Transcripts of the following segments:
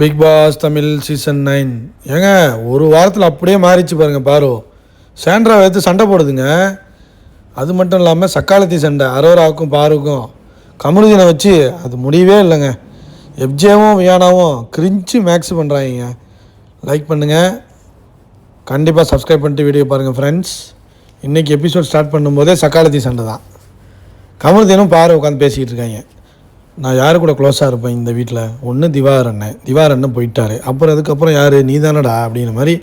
Bigg Boss Tamil season nine ஏங்க ஒரு வாரத்தில் அப்படியே மாறிச்சு பாருங்க பாரு. சேண்ட்ரா எடுத்து சண்டை போடுதுங்க. அது மட்டும் இல்லாமல் சக்காலத்தி சண்டை அரோராவுக்கும் பாருக்கும். கமருதீனை வச்சு அது முடியவே இல்லைங்க. எப்ஜேவும் வியானாவும் கிரிஞ்சு மேக்ஸ் பண்ணுறாங்க லைக் பண்ணுங்கள் கண்டிப்பாக சப்ஸ்கிரைப் பண்ணிட்டு வீடியோ பாருங்கள் ஃப்ரெண்ட்ஸ் இன்றைக்கி எபிசோட் ஸ்டார்ட் பண்ணும்போதே சக்காலத்தி சண்டை தான். கமருதீனும் பாரு உட்காந்து பேசிக்கிட்டு இருக்காங்க. நான் யார் கூட க்ளோஸாக இருப்பேன் இந்த வீட்டில் ஒன்று திவாகர் அண்ணன். திவாகர் அண்ணன் போயிட்டார். அப்புறம் அதுக்கப்புறம் யார்? நீ தானடா அப்படிங்கிற மாதிரி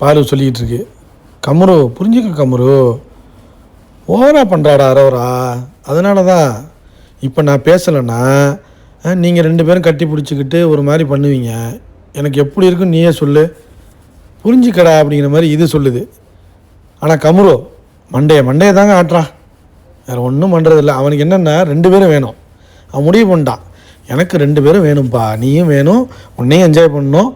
பாரு சொல்லிக்கிட்டு இருக்கு. கமரு புரிஞ்சுக்க கமரு. ஓவரா பண்ணுறாடா அரோரா அதனால தான் இப்போ நான் பேசலைன்னா நீங்கள் ரெண்டு பேரும் கட்டி பிடிச்சிக்கிட்டு ஒரு மாதிரி பண்ணுவீங்க. எனக்கு எப்படி இருக்குன்னு நீயே சொல்லு. புரிஞ்சுக்கடா அப்படிங்கிற மாதிரி இது சொல்லுது. ஆனால் கமுரோ மண்டையை மண்டையை தாங்க ஆட்டுறான் வேறு ஒன்றும் பண்ணுறதில்ல அவனுக்கு என்னென்னா ரெண்டு பேரும் வேணும். அவன் முடிவு பண்ணிட்டான் எனக்கு ரெண்டு பேரும் வேணும்ப்பா நீயும் வேணும் உன்னையும் என்ஜாய் பண்ணணும்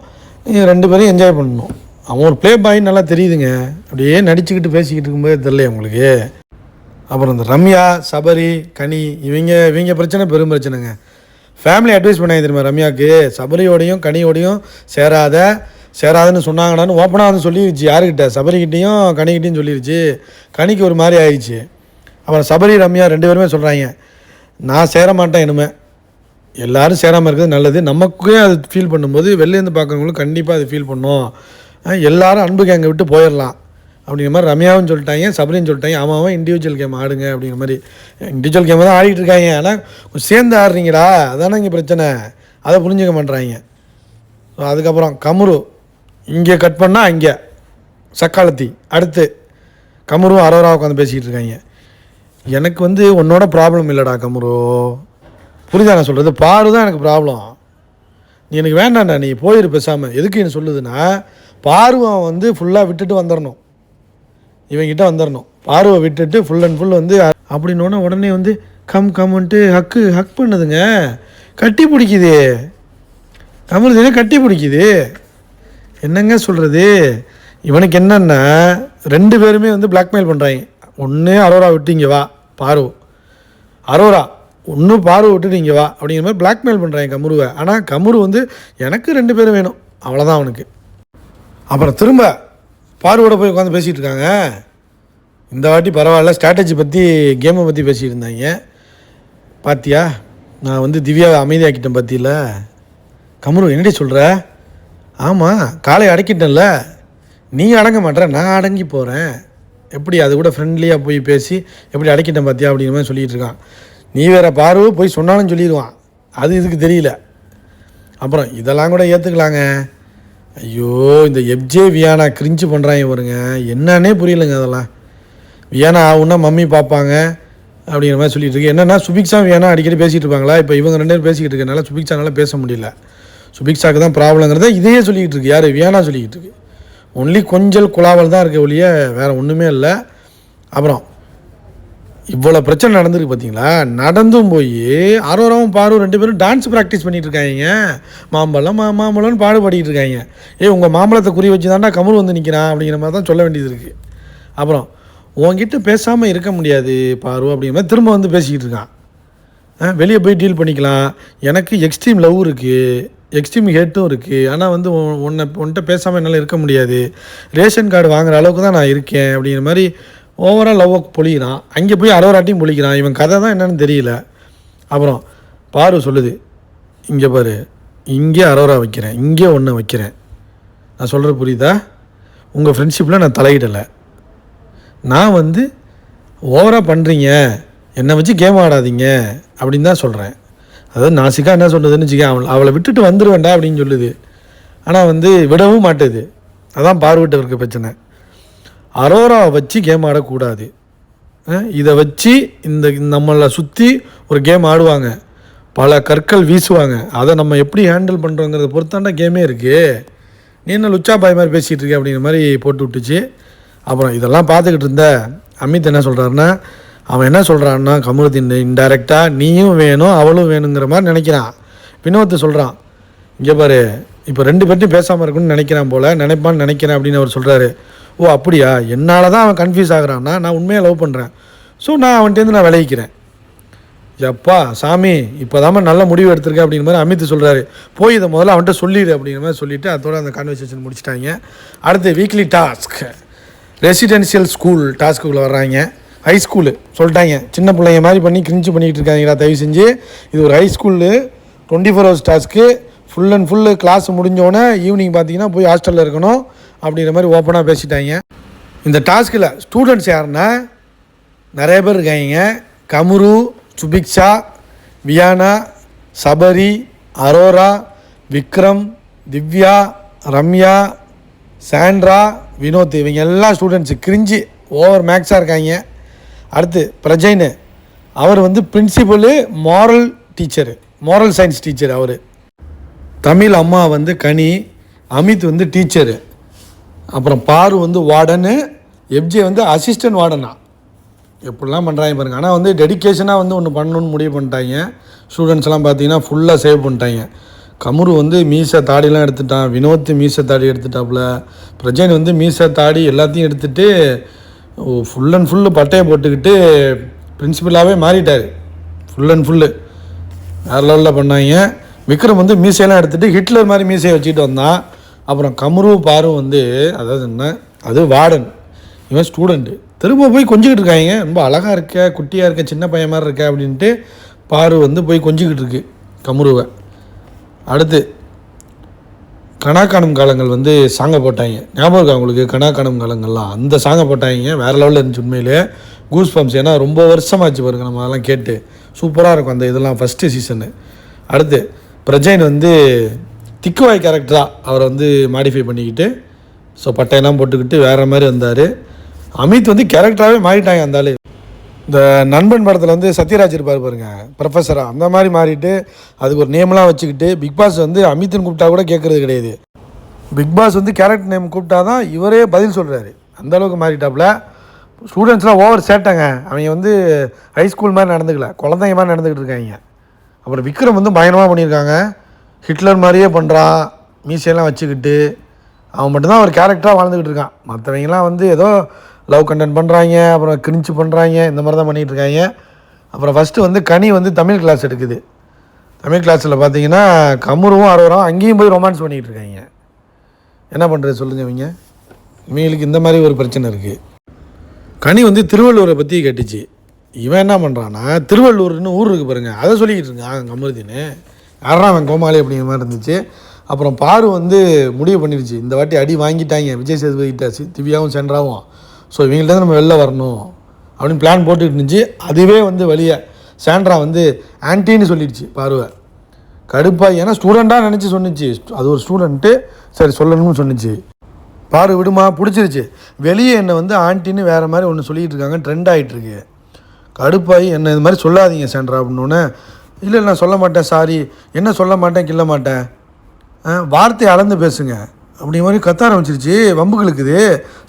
நீ ரெண்டு பேரும் என்ஜாய் பண்ணணும். அவன் ஒரு ப்ளே பாய் நல்லா தெரியுதுங்க. அப்படியே நடிச்சுக்கிட்டு பேசிக்கிட்டு இருக்கும்போது தெரியல உங்களுக்கு. அப்புறம் இந்த ரம்யா சபரி கனி இவங்க இவங்க பிரச்சனை பெரும் பிரச்சனைங்க. ஃபேமிலி அட்வைஸ் பண்ணாங்க தெரியுமா ரம்யாவுக்கு? சபரியோடையும் கனியோடையும் சேராத சேராதுன்னு சொன்னாங்கடான்னு ஓப்பனாக வந்து சொல்லிடுச்சு யாருக்கிட்ட? சபரிக்கிட்டேயும் கனிக்கிட்டையும் சொல்லிடுச்சு கனிக்கு ஒரு மாதிரி ஆயிடுச்சு. அப்புறம் சபரி ரம்யா ரெண்டு பேருமே சொல்கிறாங்க நான் சேர மாட்டேன் இனிமே. எல்லாரும் சேராமல் இருக்கிறது நல்லது. நமக்கே அது ஃபீல் பண்ணும்போது வெளிலேருந்து பார்க்குறவங்களும் கண்டிப்பாக அது ஃபீல் பண்ணும். எல்லாரும் அன்பு கேங்கை விட்டு போயிடலாம் அப்படிங்கிற மாதிரி ரம்யாவும் சொல்லிட்டாங்க சபரின்னு சொல்லிட்டாங்க ஆமாவும் இண்டிவிஜுவல் கேம் ஆடுங்க அப்படிங்கிற மாதிரி. இண்டிவிஜுவல் கேம் தான் ஆடிட்டு இருக்காங்க. ஆனால் சேர்ந்து ஆடுறீங்களா? அதானே இங்கே பிரச்சனை. அதை புரிஞ்சுக்க மாட்டுறாங்க ஸோ அதுக்கப்புறம் கமுரு இங்கே கட் பண்ணால் இங்கே. சக்காலத்தி. அடுத்து கமுரும் அரோரா உட்காந்து பேசிக்கிட்டு இருக்காங்க. எனக்கு வந்து உன்னோட ப்ராப்ளம் இல்லைடா கமுரு புரியுதா நான் சொல்கிறது பாரு தான் எனக்கு ப்ராப்ளம் நீ எனக்கு வேண்டாண்டா நீ போயிரு பேசாமல் எதுக்கு என்ன சொல்லுதுன்னா பார்வம் வந்து ஃபுல்லாக விட்டுட்டு வந்துடணும் இவங்கிட்ட வந்துடணும் பார்வை விட்டுட்டு ஃபுல் அண்ட் ஃபுல் வந்து அப்படின்னோடனே உடனே வந்து கம் கம்ன்ட்டு ஹக்கு ஹக் பண்ணுதுங்க. கட்டி பிடிக்குது. கமருதீனை கட்டி பிடிக்குது. என்னங்க சொல்கிறது இவனுக்கு என்னென்னா ரெண்டு பேருமே வந்து பிளாக்மெயில் பண்ணுறாங்க ஒன்று அரோரா விட்டு இங்கே வா பாரு. அரோரா ஒன்று பாரு விட்டுட்டு இங்கே வா அப்படிங்கிற மாதிரி பிளாக்மெயில் பண்ணுறேன் கமுருவை. ஆனால் கமுரு வந்து எனக்கு ரெண்டு பேரும் வேணும். அவ்வளோதான் அவனுக்கு. அப்புறம் திரும்ப பார்வோட போய் உட்காந்து பேசிகிட்டு இருக்காங்க. இந்த வாட்டி பரவாயில்ல ஸ்ட்ராட்டஜி பற்றி கேமை பற்றி பேசிகிட்டு இருந்தாங்க. பாத்தியா? நான் வந்து திவ்யாவை அமைதியாக்கிட்டேன் பற்றியில் கமரு என்னடி சொல்கிற ஆமாம் காலை அடக்கிட்டேன்ல. நீ அடங்க மாட்டேற நான் அடங்கி போகிறேன் எப்படி அது கூட ஃப்ரெண்ட்லியாக போய் பேசி எப்படி அடக்கிட்டேன் பார்த்தியா அப்படிங்கிற மாதிரி சொல்லிகிட்டு இருக்கான். நீ வேற பார்வை போய் சொன்னாலும் சொல்லிடுவான். அது இதுக்கு தெரியல. அப்புறம் இதெல்லாம் கூட ஏற்றுக்கலாங்க ஐயோ இந்த எப்ஜே வியானா கிரிஞ்சு பண்ணுறாங்க பாருங்க. என்னன்னே புரியலைங்க அதெல்லாம். வியானா ஆகுன்னா மம்மி பார்ப்பாங்க அப்படிங்கிற மாதிரி சொல்லிட்டு இருக்கு. என்னன்னா சுபிக்ஷா வியானா அடிக்கடி பேசிகிட்டு இருப்பாங்களா? இப்போ இவங்க ரெண்டு பேரும் பேசிக்கிட்டு இருக்கனால சுபிக்ஷானால பேச முடியல. சுபிக்ஷாக்கு தான் ப்ராப்ளங்கிறத இதையே சொல்லிக்கிட்டு இருக்கு. யார்? வியானா சொல்லிக்கிட்டு இருக்கு. ஒன்லி கொஞ்சல் குழாவல் தான் இருக்க ஒழிய வேறு ஒன்றுமே இல்லை. அப்புறம் இவ்வளோ பிரச்சனை நடந்திருக்கு பார்த்தீங்களா நடந்தும் போய் அரோராவும் பாரு ரெண்டு பேரும் டான்ஸ் ப்ராக்டிஸ் பண்ணிகிட்டு இருக்காங்க மாம்பழம் மா மாம்பழம்னு பாடுபடிக்கிட்டு இருக்காங்க ஏ உங்கள் மாம்பழத்தை குறி வச்சு தாண்டா கமல் வந்து நிற்கிறான் அப்படிங்கிற மாதிரி தான் சொல்ல வேண்டியது இருக்குது அப்புறம் உன்கிட்ட பேசாமல் இருக்க முடியாது பாரு அப்படிங்கிற மாதிரி திரும்ப வந்து பேசிக்கிட்டு இருக்கான். வெளியே போய் டீல் பண்ணிக்கலாம். எனக்கு எக்ஸ்ட்ரீம் லவ் இருக்குது எக்ஸ்ட்ரீம் ஹேட்டும் இருக்குது ஆனால் வந்து உன்னை உன்கிட்ட பேசாமல் என்னால் இருக்க முடியாது. ரேஷன் கார்டு வாங்குற அளவுக்கு தான் நான் இருக்கேன் அப்படிங்கிற மாதிரி ஓவரால் லவ்வை பொழிகிறான் அங்கே போய் அறவராட்டியும் பொழிக்கிறான். இவன் கதை தான் என்னன்னு தெரியல. அப்புறம் பாரு சொல்லுது. இங்கே பாரு. இங்கே அரோரா வைக்கிறேன். இங்கே ஒன்று வைக்கிறேன். நான் சொல்கிறது புரியுதா? உங்கள் ஃப்ரெண்ட்ஷிப்பில் நான் தலையிடலை. நான் வந்து ஓவராக பண்ணுறீங்க என்னை வச்சு கேம் ஆடாதீங்க அப்படின்னு தான் சொல்கிறேன் அதாவது நாசிக்கா என்ன சொல்லுதுன்னு வச்சுக்க அவள் அவளை விட்டுட்டு வந்துடுவேண்டா அப்படின்னு சொல்லுது. ஆனால் வந்து விடவும் மாட்டேது. அதான் பார்வட்டவருக்கு பிரச்சனை. அரோராவை வச்சு கேம் ஆடக்கூடாது. இதை வச்சு இந்த நம்மளை சுற்றி ஒரு கேம் ஆடுவாங்க. பல கற்கள் வீசுவாங்க. அதை நம்ம எப்படி ஹேண்டில் பண்ணுறோங்கிறத பொறுத்தாண்டா கேமே இருக்குது நீ என்ன லுச்சா பாய் மாதிரி பேசிகிட்டு இருக்க அப்படிங்கிற மாதிரி போட்டு விட்டுச்சு. அப்புறம் இதெல்லாம் பார்த்துக்கிட்டு இருந்த அமித் என்ன சொல்கிறாருன்னா அவன் என்ன சொல்கிறான்னா கமருதீன் இன்டைரக்டாக நீயும் வேணும் அவளும் வேணுங்கிற மாதிரி நினைக்கிறான். வினோத்து சொல்கிறான் இங்கே பாரு இப்போ ரெண்டு பேர்ட்டையும் பேசாமல் இருக்குன்னு நினைக்கிறான் போல் நினைப்பான்னு நினைக்கிறேன் அப்படின்னு அவர் சொல்கிறாரு ஓ அப்படியா? என்னால் தான் அவன் கன்ஃபியூஸ் ஆகுறான்னா நான் உண்மையாக லவ் பண்ணுறேன் ஸோ நான் அவன்கிட்டேருந்து நான் விளைவிக்கிறேன் எப்பா சாமி இப்போ நல்ல முடிவு எடுத்திருக்கேன் அப்படிங்கிற மாதிரி அமித் சொல்கிறாரு போய் இதை முதல்ல அவன்கிட்ட சொல்லிடு அப்படிங்கிற மாதிரி சொல்லிவிட்டு அதோட அந்த கான்வர்சேஷன் முடிச்சிட்டாங்க. அடுத்து வீக்லி டாஸ்க் ரெசிடென்ஷியல் ஸ்கூல் டாஸ்க்குள்ளே வர்றாங்க. ஹை ஸ்கூலு சொல்லிட்டாங்க. சின்ன பிள்ளைங்க மாதிரி பண்ணி கிரிஞ்சு பண்ணிக்கிட்டு இருக்காங்கடா தயவு செஞ்சு. இது ஒரு high school twenty four hours task full and full class முடிஞ்சோடனே ஈவினிங் பார்த்தீங்கன்னா போய் ஹாஸ்டலில் இருக்கணும் அப்படிங்கிற மாதிரி ஓப்பனாக பேசிட்டாங்க. இந்த டாஸ்கில் ஸ்டூடெண்ட்ஸ் யாருன்னா நிறைய பேர் இருக்காங்க. கமுரு சுபிக்ஷா வியானா சபரி அரோரா விக்ரம் திவ்யா ரம்யா சாண்ட்ரா வினோத் இவங்க எல்லாம் ஸ்டூடெண்ட்ஸு கிரிஞ்சு ஓவர் மேக்ஸாக இருக்காங்க. அடுத்து பிரஜைனு அவர் வந்து principal moral teacher moral science teacher அவர். தமிழ் அம்மா வந்து கனி அமித் வந்து டீச்சரு அப்புறம் பாரு வந்து வார்டனு எப்ஜே வந்து அசிஸ்டன்ட் வார்டனா. எப்படிலாம் பண்ணுறாங்க பாருங்கள் ஆனால் வந்து டெடிக்கேஷனாக வந்து ஒன்று பண்ணணும்னு முடிவு பண்ணிட்டாங்க. ஸ்டூடெண்ட்ஸ்லாம் பார்த்தீங்கன்னா ஃபுல்லாக சேவ் பண்ணிட்டாங்க. கமுரு வந்து மீசை தாடிலாம் எடுத்துட்டான். வினோத் மீசை தாடி எடுத்துட்டாப்புல. பிரஜைன் வந்து மீசை தாடி எல்லாத்தையும் எடுத்துகிட்டு ஃபுல் அண்ட் ஃபுல்லு பட்டையை போட்டுக்கிட்டு பிரின்சிபலாகவே மாறிட்டார். ஃபுல் அண்ட் ஃபுல்லு வேறு லெவலில் பண்ணாங்க. விக்ரம் வந்து மீசையெல்லாம் எடுத்துகிட்டு ஹிட்லர் மாதிரி மீசையை வச்சுக்கிட்டு வந்தான். அப்புறம் கமரு பாரும் வந்து அதாவது என்ன? அது வார்டன். இவன் ஸ்டூடெண்ட்டு திரும்ப போய் கொஞ்சிக்கிட்டு இருக்காங்க. ரொம்ப அழகாக இருக்க குட்டியாக இருக்க சின்ன பையன் மாதிரி இருக்க அப்படின்ட்டு பாரு வந்து போய் கொஞ்சிக்கிட்டு இருக்கு கமுருவை. அடுத்து கணா காணும் காலங்கள் வந்து சாங்கை போட்டாங்க. ஞாபகம் இருக்கா உங்களுக்கு? கணா காணும் காலங்கள்லாம். அந்த சாங்கை போட்டாங்க. வேறு லெவலில் இருந்துச்சு உண்மையிலே. கூஸ் பம்ப்ஸ் ஏன்னா ரொம்ப வருஷமாச்சு பாருங்க நம்ம அதெல்லாம் கேட்டு. சூப்பராக இருக்கும் அந்த இதெல்லாம் ஃபஸ்ட்டு சீசனு அடுத்து பிரஜைன் வந்து திக்குவாய் கேரக்டராக அவரை வந்து மாடிஃபை பண்ணிக்கிட்டு ஸோ பட்டையெல்லாம் போட்டுக்கிட்டு வேறு மாதிரி வந்தார். அமித் வந்து கேரக்டராகவே மாறிட்டாங்க அந்த ஆள். இந்த நண்பன் படத்தில் வந்து சத்யராஜ் இருப்பார் பாருங்க ப்ரொஃபஸராக அந்த மாதிரி மாறிட்டு அதுக்கு ஒரு நேம்லாம் வச்சுக்கிட்டு பிக் பாஸ் வந்து அமித்னு கூப்பிட்டா கூட கேட்குறது கிடையாது. பிக் பாஸ் வந்து கேரக்டர் நேம் கூப்பிட்டா தான் இவரே பதில் சொல்கிறாரு அந்த அளவுக்கு மாறிட்டாப்புல. ஸ்டூடெண்ட்ஸ்லாம் ஓவர் சேட்டாங்க. அவங்க வந்து ஹை ஸ்கூல் மாதிரி நடந்துக்கல. குழந்தைங்க மாதிரி நடந்துக்கிட்டு இருக்காங்க. அப்புறம் விக்ரம் வந்து பயணமாக பண்ணியிருக்காங்க. ஹிட்லர் மாதிரியே பண்ணுறான் மீசையெல்லாம் வச்சுக்கிட்டு அவன் மட்டும்தான் ஒரு கேரக்டராக வாழ்ந்துக்கிட்டு இருக்கான். மற்றவங்களாம் வந்து ஏதோ லவ் கண்டென்ட் பண்ணுறாங்க அப்புறம் கிரிஞ்சு பண்ணுறாங்க இந்த மாதிரி தான் பண்ணிகிட்டு இருக்காங்க அப்புறம் ஃபஸ்ட்டு வந்து கனி வந்து தமிழ் கிளாஸ் எடுக்குது. தமிழ் கிளாஸில் பார்த்தீங்கன்னா கமுருவும் அறுவரும் அங்கேயும் போய் ரொமான்ஸ் பண்ணிகிட்டு இருக்காங்க என்ன பண்ணுறது சொல்லுங்கள் இவங்க? இவங்களுக்கு இந்த மாதிரி ஒரு பிரச்சனை இருக்குது கனி வந்து திருவள்ளூரை பற்றி கேட்டுச்சு. இவன் என்ன பண்ணுறான்னா திருவள்ளூர்னு ஊர் இருக்குது பாருங்கள் அதை சொல்லிக்கிட்டு இருக்கான் கமருதின்னு யாரா அவன் கோமாளி அப்படிங்கிற மாதிரி இருந்துச்சு. அப்புறம் பாரு வந்து முடிவு பண்ணிடுச்சு. இந்த வாட்டி அடி வாங்கிட்டாங்க. விஜய் சேதுபதி கிட்ட திவ்யாவும் சென்றாவும். ஸோ இவங்கள்ட்ட நம்ம வெளில வரணும் அப்படின்னு பிளான் போட்டுக்கிட்டு இருந்துச்சு. அதுவே வந்து வெளியே சாண்ட்ரா வந்து ஆன்ட்டின்னு சொல்லிடுச்சு பார்வை. கடுப்பாக ஏன்னா ஸ்டூடெண்ட்டாக நினச்சி சொன்னிச்சு. அது ஒரு ஸ்டூடெண்ட்டு சரி சொல்லணும்னு சொன்னிச்சு. பாரு விடுமா பிடிச்சிருச்சு. வெளியே என்னை வந்து ஆண்டின்னு வேறு மாதிரி ஒன்று சொல்லிகிட்டு இருக்காங்க ட்ரெண்ட் ஆகிட்டுருக்கு கடுப்பாகி என்ன இது மாதிரி சொல்லாதீங்க சாண்ட்ரா அப்படின்னோடனே இல்லை நான் சொல்ல மாட்டேன் சாரி என்ன சொல்ல மாட்டேன் கிள்ள மாட்டேன்? வார்த்தையை அளந்து பேசுங்க. அப்படி மாதிரி கத்த ஆரம்பிச்சிருச்சு. வம்புக்கு இழுக்குது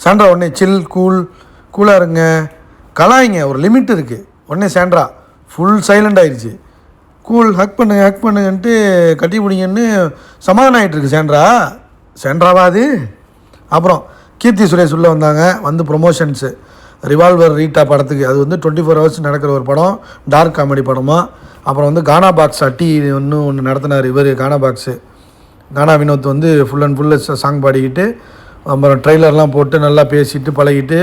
சாண்ட்ரா உடனே சில் கூல் கூலாக இருங்க. கலாய்ங்க. ஒரு லிமிட் இருக்குது உடனே சாண்ட்ரா ஃபுல் சைலண்ட் ஆயிடுச்சு கூல் ஹக் பண்ணுங்க ஹக் பண்ணுங்கன்ட்டு கட்டி பிடிங்கன்னு சமாதானம் ஆகிட்டு சாண்ட்ரா. சாண்ட்ராவா அது? அப்புறம் கீர்த்தி சுரேஷ் உள்ளே வந்தாங்க. வந்து ப்ரொமோஷன்ஸு ரிவால்வர் ரீட்டா படத்துக்கு. அது வந்து டுவெண்ட்டி ஃபோர் ஹவர்ஸ் நடக்கிற ஒரு படம். டார்க் காமெடி படமாக அப்புறம் வந்து கானா பாக்ஸ் அட்டி ஒன்று ஒன்று நடத்தினார் இவர் கானா பாக்ஸு கானா வினோத் வந்து ஃபுல் அண்ட் ஃபுல்லு சாங் பாடிக்கிட்டு அப்புறம் ட்ரெய்லர்லாம் போட்டு நல்லா பேசிட்டு பழகிட்டு.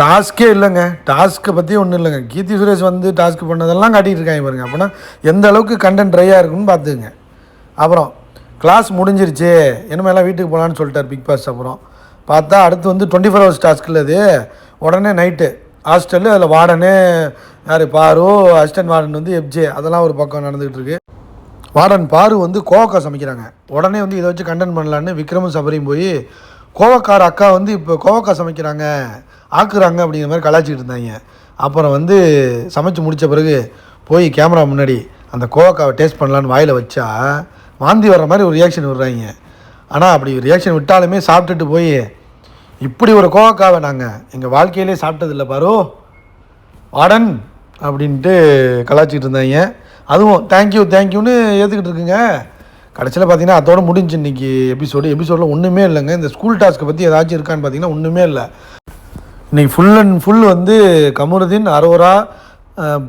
டாஸ்க்கே இல்லைங்க. டாஸ்க்கை பற்றி ஒன்றும் இல்லைங்க. கீர்த்தி சுரேஷ் வந்து டாஸ்க் பண்ணதெல்லாம் காட்டிகிட்டு இருக்காங்க பாருங்க. அப்படின்னா எந்த அளவுக்கு கண்டென்ட் ட்ரையாக இருக்குன்னு பார்த்துக்குங்க. அப்புறம் கிளாஸ் முடிஞ்சிருச்சு. இனிமேலாம் வீட்டுக்கு போகலான்னு சொல்லிட்டார் பிக் பாஸ் அப்புறம். பார்த்தா அடுத்து வந்து டுவெண்ட்டி ஃபோர் ஹவர்ஸ் டாஸ்க்கில் அது. உடனே நைட்டு ஹாஸ்டல்லு அதில் வார்டனு யார்? பாரு அசிஸ்டன்ட் வார்டன் வந்து எப்ஜே அதெல்லாம் ஒரு பக்கம் நடந்துகிட்டு இருக்கு. வார்டன் பாரு வந்து கோவக்காய் சமைக்கிறாங்க. உடனே வந்து இதை வச்சு கண்டென்ட் பண்ணலான்னு விக்ரமும் சபரியும் போய் கோவக்கார அக்கா வந்து இப்போ கோவக்காய் சமைக்கிறாங்க ஆக்குறாங்க அப்படிங்கிற மாதிரி கலாச்சிக்கிட்டு இருந்தாங்க. அப்புறம் வந்து சமைச்சு முடித்த பிறகு போய் கேமரா முன்னாடி அந்த கோவக்காவை டேஸ்ட் பண்ணலான்னு வாயில் வச்சா வாந்தி வர்ற மாதிரி ஒரு ரியாக்ஷன் விடுறாங்க. ஆனால் அப்படி ரியாக்ஷன் விட்டாலுமே சாப்பிட்டுட்டு போய் இப்படி ஒரு கோவக்காவை நாங்கள் எங்கள் வாழ்க்கையிலே சாப்பிட்டதில்ல பாரு வார்டன் அப்படின்ட்டு கலாச்சிக்கிட்டு இருந்தாங்க. அதுவும் தேங்க்யூ தேங்க்யூன்னு ஏற்றுக்கிட்டு இருக்குங்க. கடைசியில் பார்த்தீங்கன்னா அதோட முடிஞ்சு இன்றைக்கி எபிசோடு எபிசோடில் ஒன்றுமே இல்லைங்க. இந்த ஸ்கூல் டாஸ்க்கை பற்றி ஏதாச்சும் இருக்கான்னு பார்த்தீங்கன்னா ஒன்றுமே இல்லை. இன்றைக்கி ஃபுல் அண்ட் ஃபுல் வந்து கமருதீன் அரோரா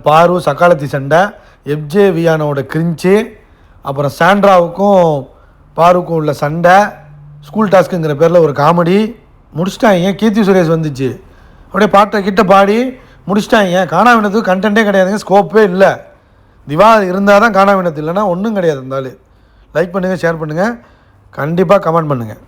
பாரு சக்காலத்தி சண்டை எஃப்ஜே வியானோட கிரிஞ்சு அப்புறம் சாண்ட்ராவுக்கும் பாருக்கும் உள்ள சண்டை ஸ்கூல் டாஸ்க்குங்கிற பேரில் ஒரு காமெடி முடிச்சிட்டாங்க கீர்த்தி சுரேஷ் வந்துச்சு. அப்படியே பாட்டை கிட்ட பாடி முடிச்சிட்டாங்க. காணாவினத்துக்கு கண்டென்ட்டே கிடையாதுங்க ஸ்கோப்பே இல்லை. திவா இருந்தால் தான் காணாவினத்து இல்லைன்னா ஒன்றும் கிடையாது இருந்தாலும் லைக் பண்ணுங்கள் ஷேர் பண்ணுங்கள் கண்டிப்பாக கமெண்ட் பண்ணுங்கள்